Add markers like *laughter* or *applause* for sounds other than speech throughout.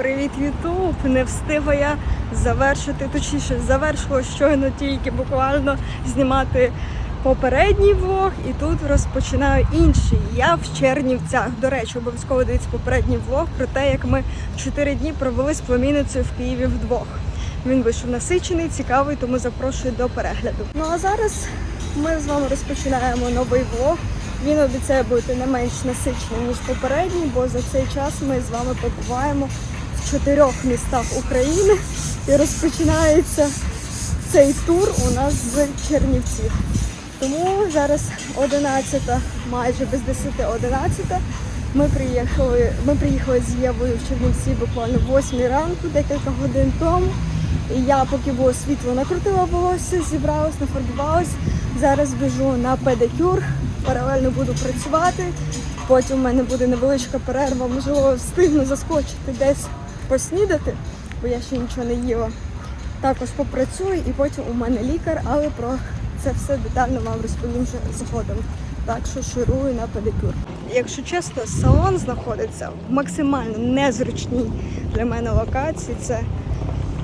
Привіт, Ютуб! Не встигла я завершити, точніше, завершила щойно тільки буквально знімати попередній влог, і тут розпочинаю інший. Я в Чернівцях. До речі, обов'язково дивіться попередній влог про те, як ми 4 дні провели з племінницею в Києві вдвох. Він вийшов насичений, цікавий, тому запрошую до перегляду. Ну а зараз ми з вами розпочинаємо новий влог. Він обіцяє бути не менш насиченим, ніж попередній, бо за цей час ми з вами побуваємо чотирьох містах України і розпочинається цей тур у нас з Чернівців. Тому зараз 11, майже без 10 11. Ми приїхали, ми приїхали з Євою в Чернівці буквально в 8 ранку, декілька годин тому. І я, поки було світло, накрутила волосся, зібралась, нафарбувалась. Зараз біжу на педикюр, паралельно буду працювати. Потім у мене буде невеличка перерва, можливо, встигну заскочити десь поснідати, бо я ще нічого не їла. Також попрацюю і потім у мене лікар, але про це все детально вам розповім вже згодом. Так що ширую на педикюр. Якщо чесно, салон знаходиться в максимально незручній для мене локації. Це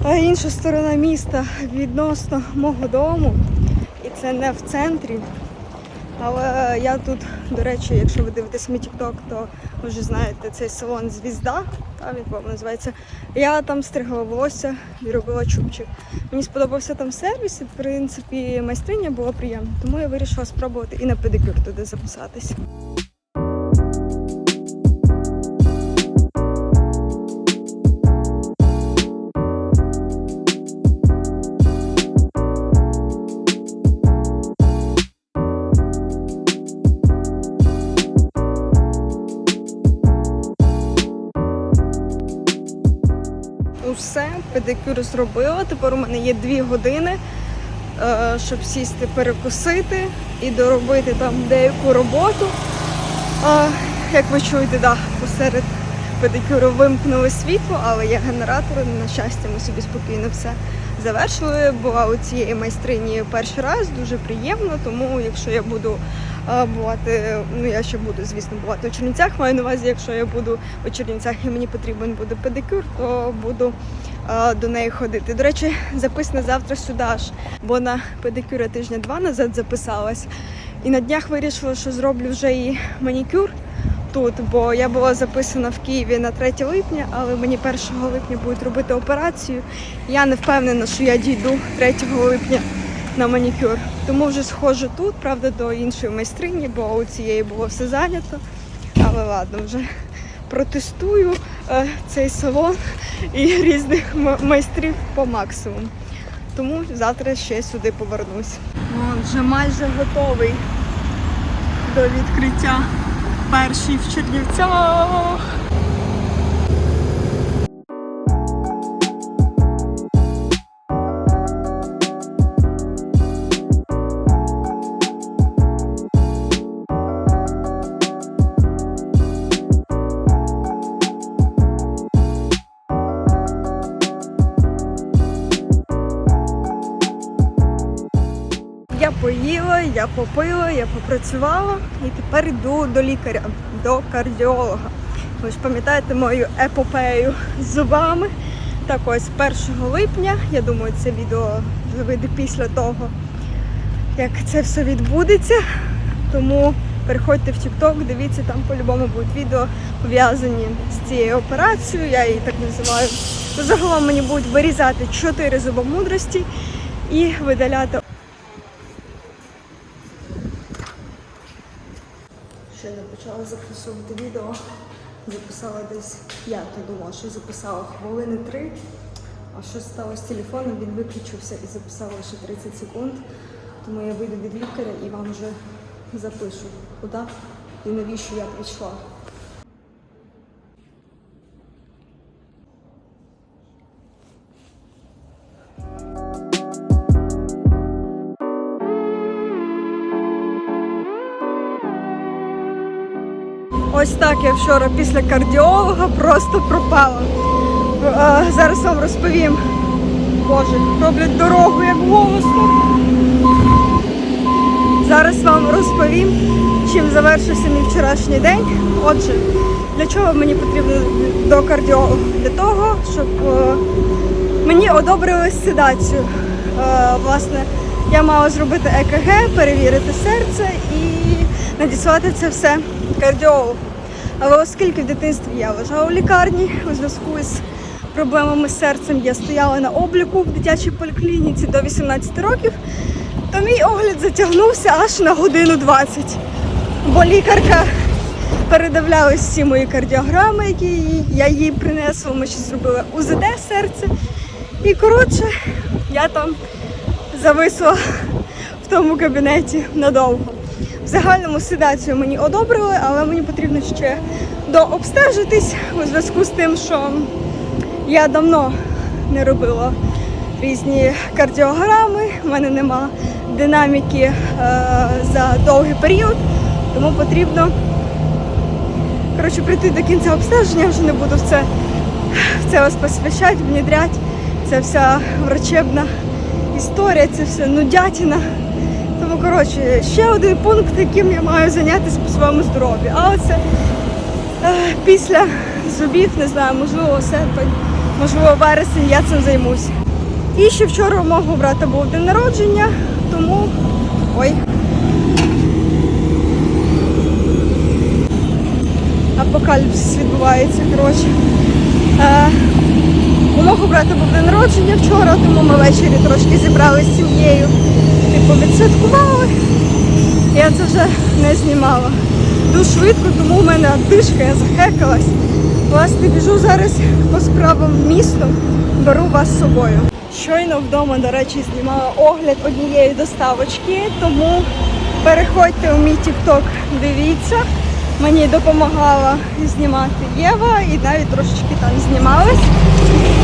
а інша сторона міста відносно мого дому. І це не в центрі. Але я тут, до речі, якщо ви дивитесь мій TikTok, то ви вже знаєте цей салон Звізда, та він по називається. Я там стригла волосся і робила чубчик. Мені сподобався там сервіс, і в принципі майстриня була приємна, тому я вирішила спробувати і на педикюр туди записатись. Педикюр зробила. Тепер у мене є дві години, е, щоб сісти, перекусити і доробити там деяку роботу. Як ви чуєте, да, посеред педикюру вимкнули світло, але є генератори. На щастя, ми собі спокійно все завершили. Була у цієї майстрині перший раз, дуже приємно, тому якщо я буду е, бувати, ну я ще буду, звісно, бувати у Чернівцях. Маю на увазі, якщо я буду у Чернівцях і мені потрібен буде педикюр, то буду до неї ходити. До речі, записана завтра сюди ж, бо на педикюр я тижня два назад записалась. І на днях вирішила, що зроблю вже і манікюр тут, бо я була записана в Києві на 3 липня, але мені 1 липня будуть робити операцію. Я не впевнена, що я дійду 3 липня на манікюр. Тому вже схожу тут, правда, до іншої майстрині, бо у цієї було все зайнято. Але ладно, вже протестую е, цей салон і *laughs* різних майстрів по максимуму. Тому завтра ще сюди повернусь. О, вже майже готовий до відкриття перший в Чернівцях. Я попила, я попрацювала і тепер йду до лікаря, до кардіолога. Ви ж пам'ятаєте мою епопею з зубами. Так ось 1 липня, я думаю, це відео вийде після того, як це все відбудеться. Тому переходьте в TikTok, дивіться, там по-любому будуть відео пов'язані з цією операцією, я її так називаю. Загалом мені будуть вирізати 4 зубомудрості і видаляти Не почала записувати відео. Записала десь, я то думала, що записала хвилини три. А що сталося з телефоном, він виключився і записала лише 30 секунд. Тому я вийду від лікаря і вам вже запишу, куди і навіщо я прийшла. Ось так я вчора після кардіолога просто пропала. Зараз вам розповім. Боже, роблять дорогу як голосно. Зараз вам розповім, чим завершився мій вчорашній день. Отже, Для чого мені потрібно до кардіолога? Для того, щоб е, мені одобрили седацію. Е, власне, я мала зробити ЕКГ, перевірити серце і надіслати це все кардіологу. Але оскільки в дитинстві я лежала у лікарні у зв'язку з проблемами з серцем, я стояла на обліку в дитячій поліклініці до 18 років, то мій огляд затягнувся аж на годину 20. Бо лікарка передивлялась всі мої кардіограми, які я їй принесла. Ми ще зробили УЗД серця. І коротше, я там зависла в тому кабінеті надовго. В загальному седацію мені одобрили, але мені потрібно ще дообстежитись у зв'язку з тим, що я давно не робила різні кардіограми, в мене нема динаміки е, за довгий період, тому потрібно коротше, прийти до кінця обстеження, вже не буду в це, в це вас посвящати, внідрять. Це вся врачебна історія, це все нудятіна. Тому, коротше, ще один пункт, яким я маю зайнятися по своєму здоров'ю. А оце е, після зубів, не знаю, можливо, серпень, можливо, вересень, я цим займусь. І ще вчора у мого брата був день народження, тому. Ой. Апокаліпсис відбувається, коротше. Е, у мого брата був день народження вчора, тому ми ввечері трошки зібралися з сім'єю. Типу відсвяткували. Я це вже не знімала. Дуже швидко, тому в мене дишка, я захекалась. Власне, біжу зараз по справам в місто, беру вас з собою. Щойно вдома, до речі, знімала огляд однієї доставочки, тому переходьте у мій TikTok, дивіться. Мені допомагала знімати Єва і навіть трошечки там знімалась.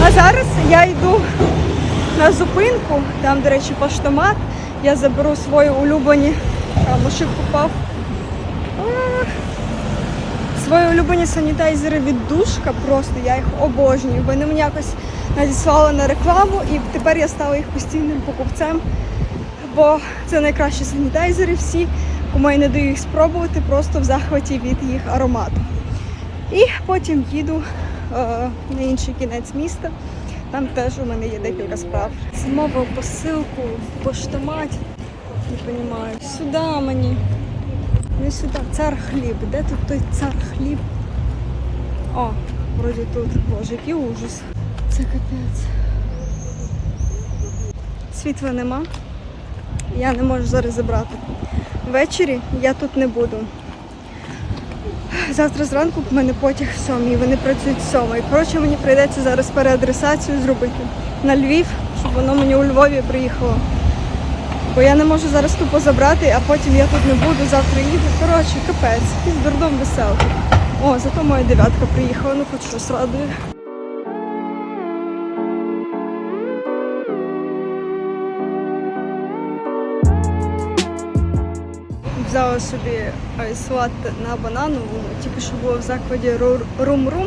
А зараз я йду на зупинку, там, до речі, поштомат. Я заберу свої улюблені. А, мушик попав. Свої улюблені санітайзери від душка просто, я їх обожнюю. Вони мені якось надіслали на рекламу і тепер я стала їх постійним покупцем. Бо це найкращі санітайзери всі, кому я не даю їх спробувати, просто в захваті від їх аромату. І потім їду е, на інший кінець міста. Там теж у мене є декілька справ. Замовив посилку в поштоматі. Не розумію. Сюди мені. Не сюди. Цар хліб. Де тут той цар хліб? О, вроді тут. Боже, який ужас. Це капець. Світла нема. Я не можу зараз забрати. Ввечері я тут не буду. Завтра зранку в мене потяг в сьомій, вони працюють в сьомій. Коротше, мені прийдеться зараз переадресацію зробити на Львів, щоб воно мені у Львові приїхало. Бо я не можу зараз тупо забрати, а потім я тут не буду, завтра їду. Коротше, капець, якийсь дурдом веселки. О, зато моя дев'ятка приїхала, ну хоч щось радує. Взяла собі салат на банановому, тільки що було в закладі Рум-Рум.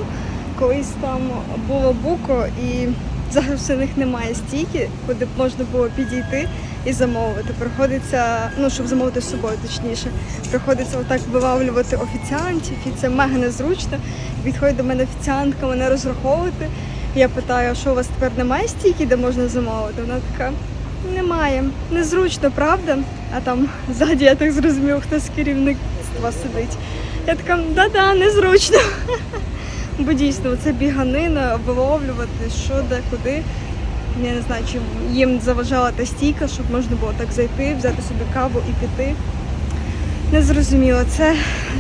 Колись там було буко і зараз у них немає стійки, куди б можна було підійти і замовити. Приходиться, ну щоб замовити з собою, точніше, приходиться отак вилавлювати офіціантів, і це мега незручно. Підходить до мене офіціантка, мене розраховувати. Я питаю, а що у вас тепер немає стійки, де можна замовити? Вона така. Немає. Незручно, правда? А там ззаді, я так зрозумів, хто з керівництва сидить. Я така, да-да, незручно. *laughs* Бо дійсно це біганина, виловлювати, що де, куди. Я не знаю, чи їм заважала та стійка, щоб можна було так зайти, взяти собі каву і піти. Незрозуміло, це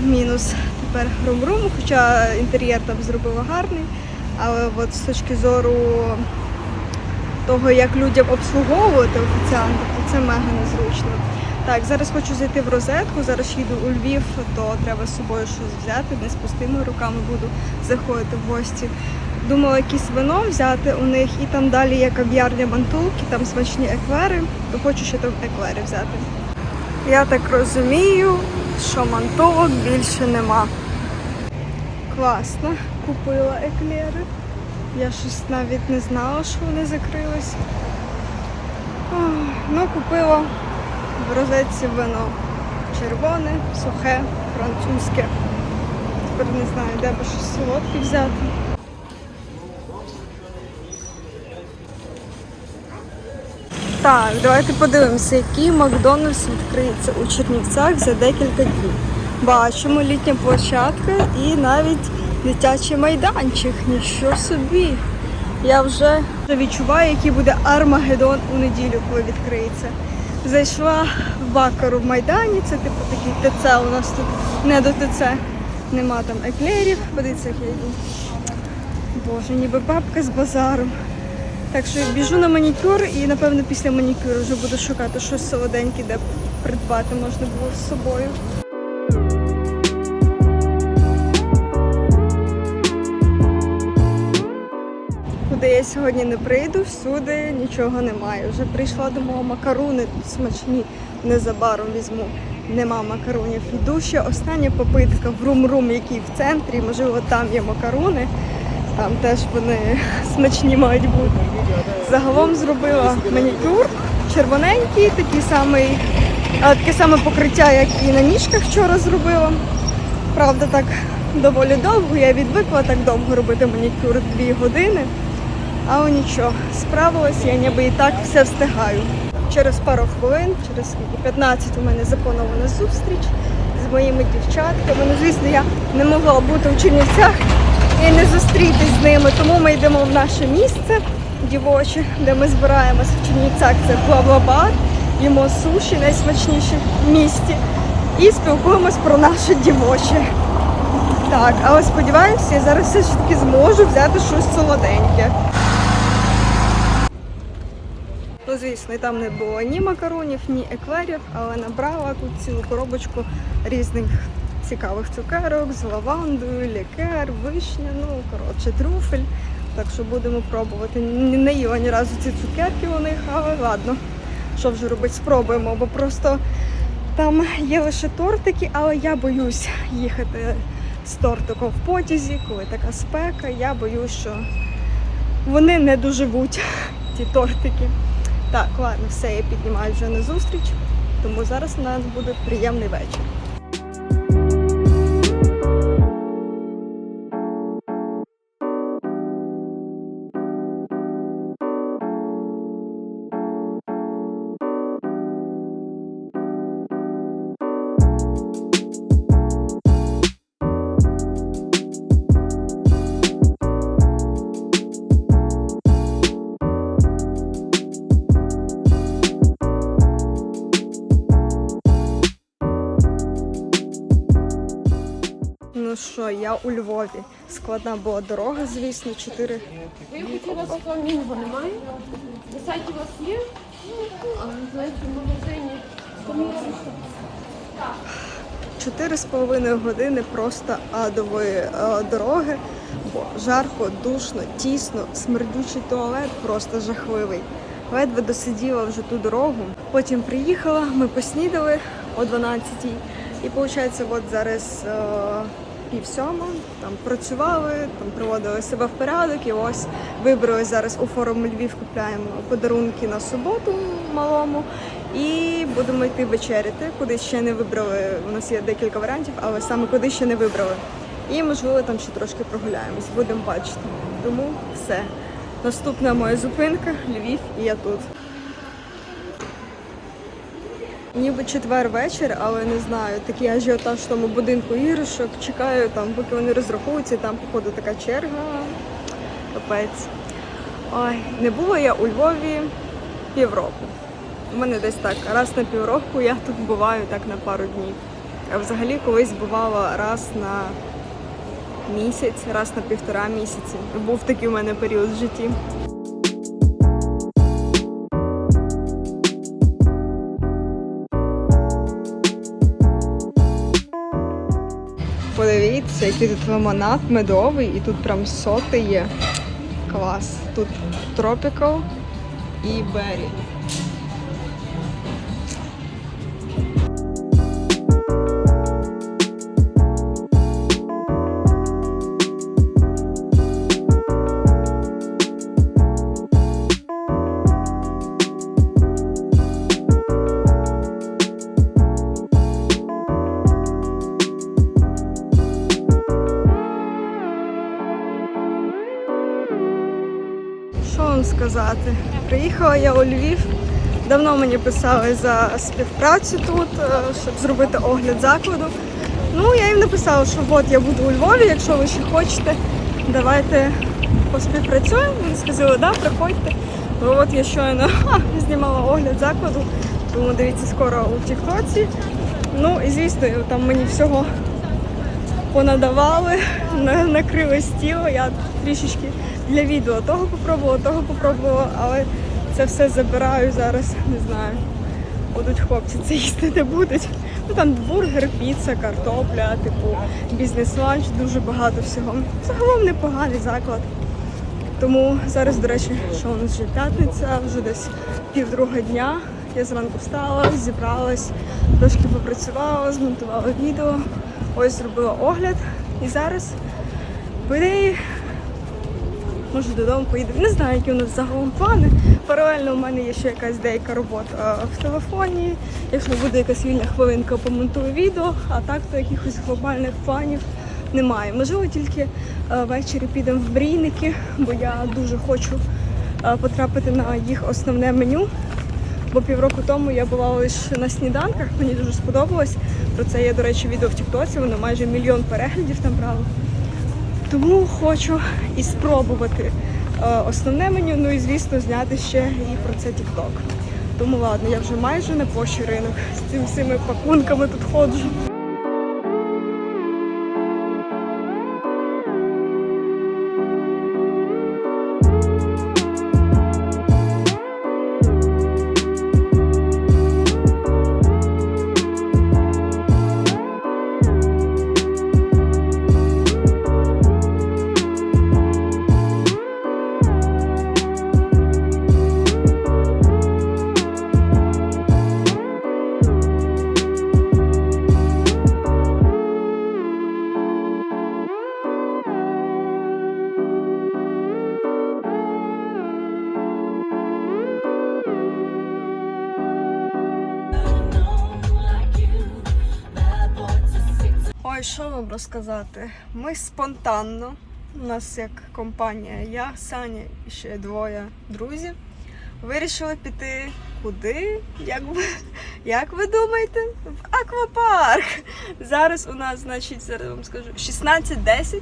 мінус тепер рум-рум, хоча інтер'єр там зробила гарний, але от з точки зору того, як людям обслуговувати офіціантів, то це мега незручно. Так, зараз хочу зайти в розетку, зараз їду у Львів, то треба з собою щось взяти, не з пустими руками буду заходити в гості. Думала якесь вино взяти у них, і там далі є кав'ярня мантулки, там смачні еклери, то хочу ще там еклери взяти. Я так розумію, що мантулок більше нема. Класно, купила еклери. Я щось навіть не знала, що вони закрились. Ну, купила в розетці вино. Червоне, сухе, французьке. тепер не знаю, де би щось солодке взяти. Так, давайте подивимося, який Макдональдс відкриється у Чернівцях за декілька днів. Бачимо літня площадка і навіть дитячий майданчик. Нічого собі. Я вже відчуваю, який буде Армагеддон у неділю, коли відкриється. Зайшла в Бакару в Майдані, це типу такий ТЦ у нас тут не до ТЦ. Нема там еклерів, подивіться, як я йду. Боже, ніби бабка з базаром. Так що біжу на манікюр і напевно після манікюру вже буду шукати щось солоденьке, де придбати можна було з собою. Сьогодні не прийду, всюди нічого немає. Вже прийшла мого макаруни, тут смачні, незабаром візьму. Нема макарунів. Йду ще остання попитка в рум-рум, який в центрі, можливо, там є макаруни. Там теж вони *laughs* смачні мають бути. Загалом зробила манікюр, червоненький, такий самий, таке саме покриття, як і на ніжках вчора зробила. Правда, так доволі довго. Я відвикла так довго робити манікюр дві години. Але нічого, справилась, я ніби і так все встигаю. Через пару хвилин, через скільки 15 у мене запланована зустріч з моїми дівчатками. Ну, звісно, я не могла бути у Чернівцях і не зустрітись з ними, тому ми йдемо в наше місце дівоче, де ми збираємося в Чернівцях. Це бла-бла-бар, їмо суші найсмачніші в місті і спілкуємось про наше дівоче. Так, але сподіваюся, я зараз все ж таки зможу взяти щось солоденьке. Звісно, і там не було ні макаронів, ні еклерів, але набрала тут цілу коробочку різних цікавих цукерок з лавандою, лікер, вишня, ну коротше, трюфель. Так що будемо пробувати. Не їла ні разу ці цукерки у них, але ладно. Що вже робити, спробуємо, бо просто там є лише тортики, але я боюсь їхати з тортиком в потязі, коли така спека. Я боюсь, що вони не доживуть, ті тортики. Так, ладно, все, я піднімаю вже на зустріч, тому зараз у нас буде приємний вечір. Що, я у Львові. Складна була дорога, звісно, 4 Ви хотіли фламінго немає? На сайті у вас є? А в магазині. Чотири з половиною години просто адової е, дороги, бо жарко, душно, тісно, смердючий туалет просто жахливий. Ледве досиділа вже ту дорогу. Потім приїхала, ми поснідали о 12-й. І виходить, от зараз е, пів сьома, там працювали, там приводили себе в порядок і ось вибрали зараз у форум Львів, купляємо подарунки на суботу малому. І будемо йти вечеряти, куди ще не вибрали. У нас є декілька варіантів, але саме куди ще не вибрали. І можливо там ще трошки прогуляємось, будемо бачити. Тому все. Наступна моя зупинка Львів, і я тут. Ніби четвер вечір, але не знаю, такий ажіотаж в тому будинку іграшок. Чекаю там, поки вони розрахуються, там походу така черга. Капець. Ой, не було я у Львові півроку. У мене десь так, раз на півроку я тут буваю так на пару днів. А взагалі колись бувала раз на місяць, раз на півтора місяці. Був такий у мене період в житті. Подивіться, який тут лимонад медовий, і тут прям соти є. Клас. Тут тропікал і Berry. Я у Львів. Давно мені писали за співпрацю тут, е, щоб зробити огляд закладу. Ну, я їм написала, що от я буду у Львові, якщо ви ще хочете, давайте поспівпрацюємо. Вони сказали, да, приходьте. Ну, от я щойно *laughs* ха, знімала огляд закладу, тому дивіться скоро у Тіктоці. Ну і звісно, там мені всього понадавали, на- накрили стіл. Я трішечки для відео того попробувала, того попробувала, але це все забираю зараз, не знаю. Будуть хлопці це їсти не будуть. Ну там бургер, піца, картопля, типу бізнес-ланч, дуже багато всього. Загалом непоганий заклад. Тому зараз, до речі, що у нас вже п'ятниця, вже десь півдруга дня. Я зранку встала, зібралась, трошки попрацювала, змонтувала відео, ось зробила огляд. І зараз по може додому поїду. Не знаю, які у нас загалом плани. Паралельно у мене є ще якась деяка робота в телефоні. Якщо буде якась вільна хвилинка, помонтую відео, а так то якихось глобальних планів немає. Можливо, тільки е, ввечері підемо в брійники, бо я дуже хочу е, потрапити на їх основне меню. Бо півроку тому я була лише на сніданках, мені дуже сподобалось. Про це є, до речі, відео в Тіктоці, воно майже мільйон переглядів набрало. Тому хочу і спробувати е, основне меню, ну і звісно зняти ще і про це тікток. Тому ладно, я вже майже на площі ринок з цими всіми пакунками тут ходжу. Розказати? Ми спонтанно, у нас як компанія, я, Саня і ще двоє друзів, вирішили піти куди? Як ви, як ви думаєте? В аквапарк. Зараз у нас, значить, зараз вам скажу, 16.10.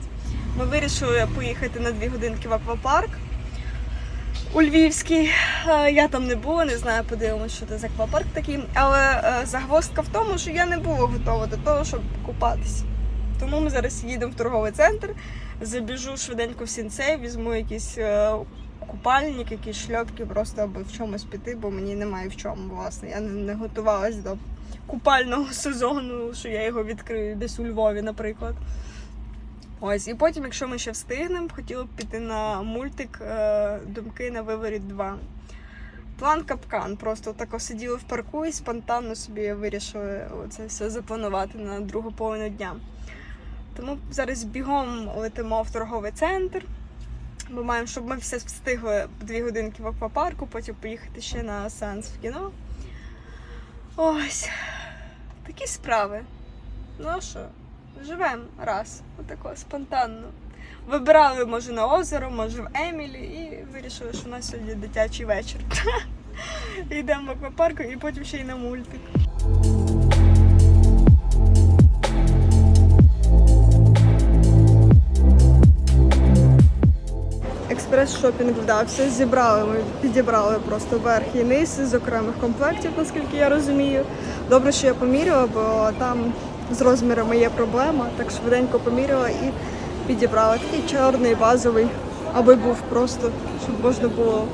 Ми вирішили поїхати на дві годинки в аквапарк. У Львівський. Е, Я там не була, не знаю, подивимося, що це за аквапарк такий. Але е, загвоздка в тому, що я не була готова до того, щоб купатися. Тому ми зараз їдемо в торговий центр, забіжу швиденько в сінцей, візьму якийсь е, купальник, якісь шльопки, просто аби в чомусь піти, бо мені немає в чому, власне. Я не, готувалась до купального сезону, що я його відкрию десь у Львові, наприклад. Ось, і потім, якщо ми ще встигнемо, хотіла б піти на мультик е, Думки на виворіт 2. План капкан. Просто тако сиділи в парку і спонтанно собі вирішили це все запланувати на другу половину дня. Тому зараз бігом летимо в торговий центр. Ми маємо, щоб ми все встигли дві годинки в аквапарку, потім поїхати ще на сеанс в кіно. Ось такі справи. Ну що? Живемо раз, отако спонтанно. Вибирали, може, на озеро, може в Емілі, і вирішили, що у нас сьогодні дитячий вечір. *laughs* Йдемо в аквапарк і потім ще й на мультик. Експрес-шопінг вдався, зібрали ми, підібрали просто верх і низ з окремих комплектів, наскільки я розумію. Добре, що я поміряла, бо там з розмірами є проблема, так швиденько поміряла і підібрала. Такий чорний, базовий, аби був просто, щоб можна було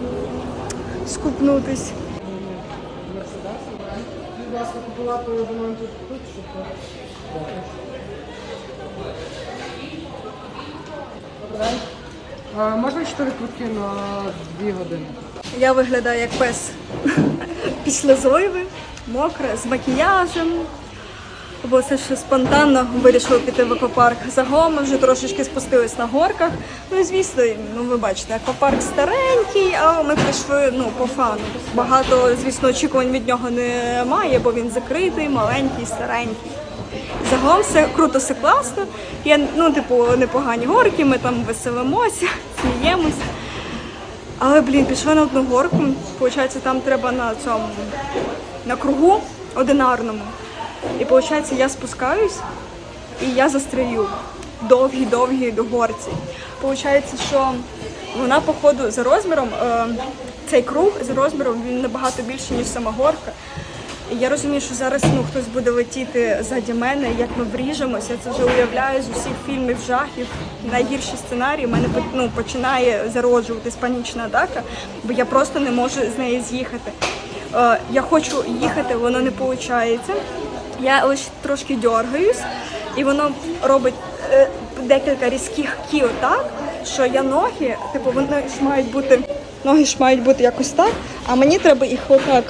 скупнутись. Будь Можна 4 квитки на 2 години? Я виглядаю як пес *laughs* після зойви, мокра, з макіяжем. Бо це ще спонтанно вирішили піти в аквапарк. Загалом ми вже трошечки спустились на горках. Ну і звісно, ну ви бачите, аквапарк старенький, але ми прийшли ну, по фану. Багато, звісно, очікувань від нього немає, бо він закритий, маленький, старенький. Загалом все круто, все класно. Є, ну, типу, непогані горки, ми там веселимося, *laughs* сміємось. Але, блін, пішла на одну горку. Получається, там треба на цьому на кругу одинарному. І виходить, я спускаюсь і я застрію в довгій-довгій горці. Получається, що вона, походу, за розміром, е, цей круг за розміром він набагато більше, ніж сама горка. І я розумію, що зараз ну, хтось буде летіти ззаді мене, як ми вріжемося. Це вже уявляю з усіх фільмів жахів. Найгірші сценарії в мене ну, починає зароджуватись панічна атака, бо я просто не можу з неї з'їхати. Е, я хочу їхати, воно не виходить. Я лише трошки дергаюсь, і воно робить е, декілька різких кіл так, що я ноги, типу, вони ж мають бути, ноги ж мають бути якось так, а мені треба їх отак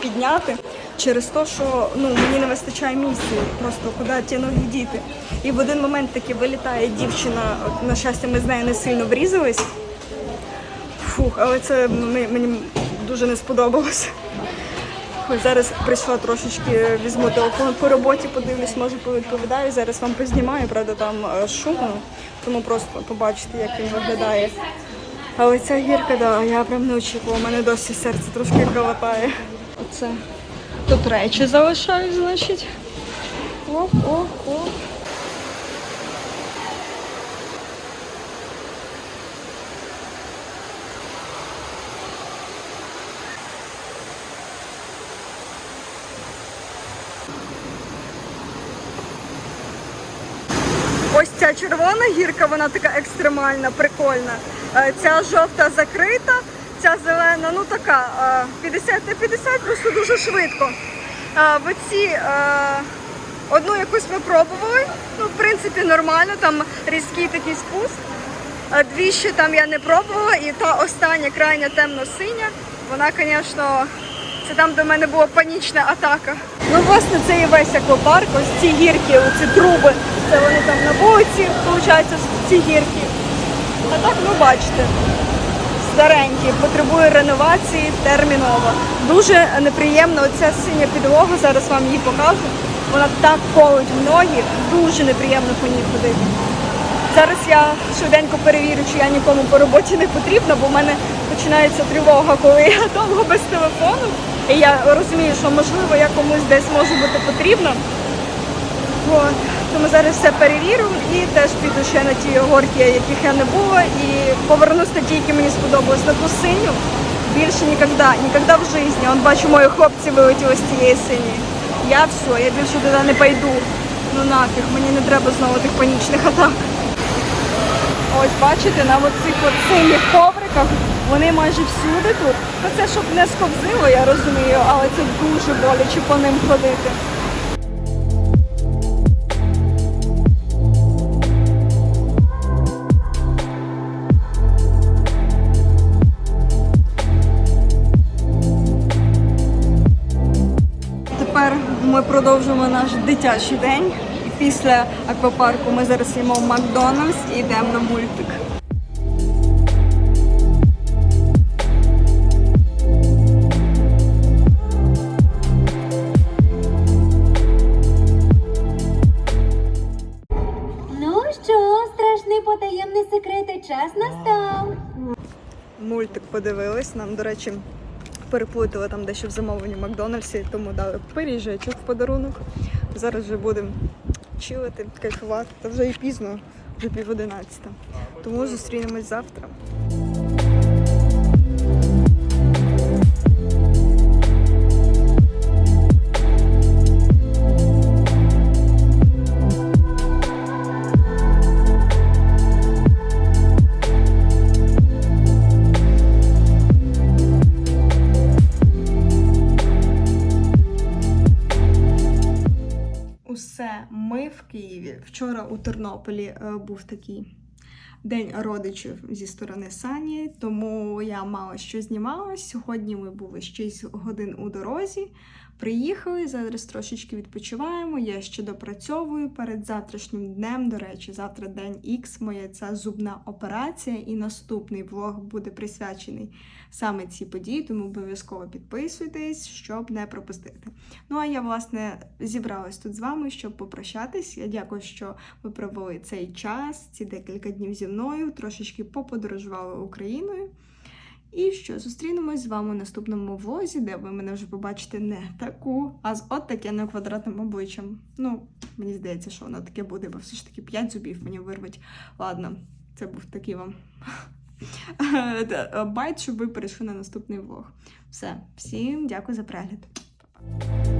підняти через те, що ну, мені не вистачає місця, просто куди ті ноги діти. І в один момент таки вилітає дівчина, на щастя, ми з нею не сильно врізались. Фух, але це мені дуже не сподобалося. Ось зараз прийшла трошечки, візьму телефон по роботі, подивлюсь, може повідповідаю. Зараз вам познімаю, правда, там е, шумно, тому просто побачите, як він виглядає. Але ця гірка, да, я прям не очікувала, у мене досі серце трошки калатає. Оце. Тут речі залишаю, значить. Оп, Ось ця червона гірка, вона така екстремальна, прикольна. Е, Ця жовта закрита, ця зелена, ну така е, 50 на 50, просто дуже швидко. Е, В оці е, одну якусь ми пробували, ну в принципі нормально, там різкий такий спуск. Е, Дві ще там я не пробувала, і та остання крайня темно-синя, вона, звісно, це там, в мене була панічна атака. Ну, власне, це і весь аквапарк, ось ці гірки, оці труби, це вони там на вулиці, виходить, ці гірки. А так, ну бачите, старенькі, потребує реновації терміново. Дуже неприємна оця синя підлога, зараз вам її покажу. Вона так колить в ноги, дуже неприємно по ній ходити. Зараз я швиденько перевірю, чи я нікому по роботі не потрібна, бо в мене починається тривога, коли я довго без телефону. І я розумію, що можливо я комусь десь можу бути потрібна. От. Тому зараз все перевірю і теж піду ще на ті горки, яких я не була, і повернусь на ті, які мені сподобалось, на ту синю. Більше ніколи, ніколи в житті. Он бачу, мої хлопці вилетіли з цієї синьої. Я все, я більше туди не пойду. Ну нафіг, мені не треба знову тих панічних атак. Ось бачите, на оцих от синіх ковриках вони майже всюди тут. Це щоб не сковзило, я розумію, але це дуже боляче по ним ходити. Продовжуємо наш дитячий день. І після аквапарку ми зараз їмо в Макдональдс і йдемо на мультик. Ну що, страшний потаємний секрет, і час настав. Мультик подивились. Нам, до речі, переплутали там дещо в замовленні Макдональдсі, тому дали пиріжечок в подарунок. Зараз вже будемо чилити, кайфувати. Та вже і пізно, вже пів одинадцята. Тому зустрінемось завтра. Вчора у Тернополі е, був такий день родичів зі сторони Сані, тому я мало що знімала. Сьогодні ми були 6 годин у дорозі. Приїхали, зараз трошечки відпочиваємо. Я ще допрацьовую перед завтрашнім днем. До речі, завтра день X, моя ця зубна операція, і наступний влог буде присвячений саме цій події, тому обов'язково підписуйтесь, щоб не пропустити. Ну а я, власне, зібралась тут з вами, щоб попрощатись. Я дякую, що ви провели цей час, ці декілька днів зі мною, трошечки поподорожували Україною. І що, зустрінемось з вами у наступному влозі, де ви мене вже побачите не таку, а з от на квадратним обличчям. Ну, мені здається, що воно таке буде, бо все ж таки 5 зубів мені вирвать. Ладно, це був такий вам *laughs* байт, щоб ви перейшли на наступний влог. Все, всім дякую за перегляд. Па-па.